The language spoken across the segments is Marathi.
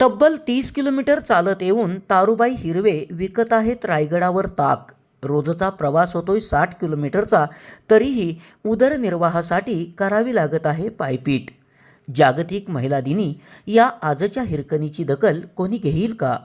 तब्बल तीस किलोमीटर चालत येऊन तारुबाई हिरवे विकत आहेत रायगडावर ताक. रोजचा प्रवास होतोय साठ किलोमीटरचा तरीही उदरनिर्वाहासाठी करावी लागत आहे पायपीट. जागतिक महिला दिनी या आजच्या हिरकणीची दखल कोणी घेईल का?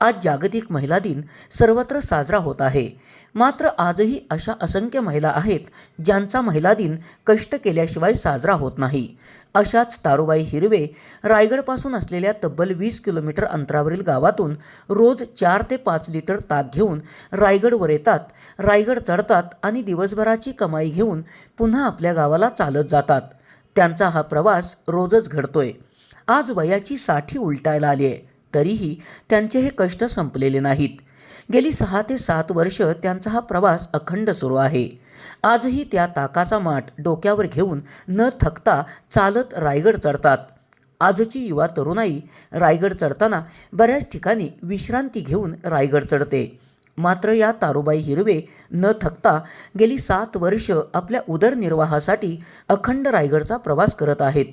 आज जागतिक महिला दिन सर्वत्र साजरा होत आहे. मात्र आजही अशा असंख्य महिला आहेत ज्यांचा महिला दिन कष्ट केल्याशिवाय साजरा होत नाही. अशाच तारुबाई हिरवे रायगडपासून असलेल्या तब्बल वीस किलोमीटर अंतरावरील गावातून रोज चार ते पाच लिटर ताक घेऊन रायगडवर येतात. रायगड चढतात आणि दिवसभराची कमाई घेऊन पुन्हा आपल्या गावाला चालत जातात. त्यांचा हा प्रवास रोजच घडतोय. आज वयाची साठी उलटायला आली आहे तरीही त्यांचे हे कष्ट संपलेले नाहीत. गेली सहा ते सात वर्ष त्यांचा हा प्रवास अखंड सुरू आहे. आजही त्या ताकाचा माठ डोक्यावर घेऊन न थकता चालत रायगड चढतात. आजची युवा तरुणाई रायगड चढताना बऱ्याच ठिकाणी विश्रांती घेऊन रायगड चढते. मात्र या तारुबाई हिरवे न थकता गेली सात वर्ष आपल्या उदरनिर्वाहासाठी अखंड रायगडचा प्रवास करत आहेत.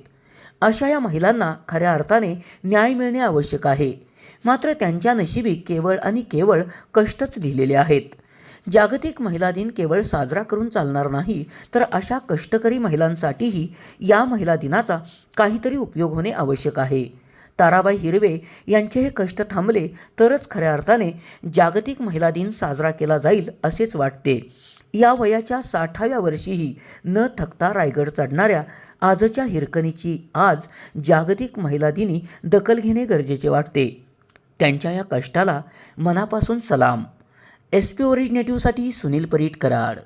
अशा या महिलांना खऱ्या अर्थाने न्याय मिळणे आवश्यक आहे. मात्र त्यांच्या नशिबी केवळ आणि केवळ कष्टच लिहिलेले आहेत. जागतिक महिला दिन केवळ साजरा करून चालणार नाही तर अशा कष्टकरी महिलांसाठीही या महिला दिनाचा काहीतरी उपयोग होणे आवश्यक आहे. ताराबाई हिरवे यांचे हे कष्ट थांबले तरच खऱ्या अर्थाने जागतिक महिला दिन साजरा केला जाईल असेच वाटते. या वयाच्या साठाव्या वर्षीही न थकता रायगड चढणाऱ्या आजच्या हिरकणीची आज जागतिक महिला दिनी दखल घेणे गरजेचे वाटते. त्यांच्या या कष्टाला मनापासून सलाम. एस पी ओरिजिनेटिव्हसाठी सुनील परीट कराड.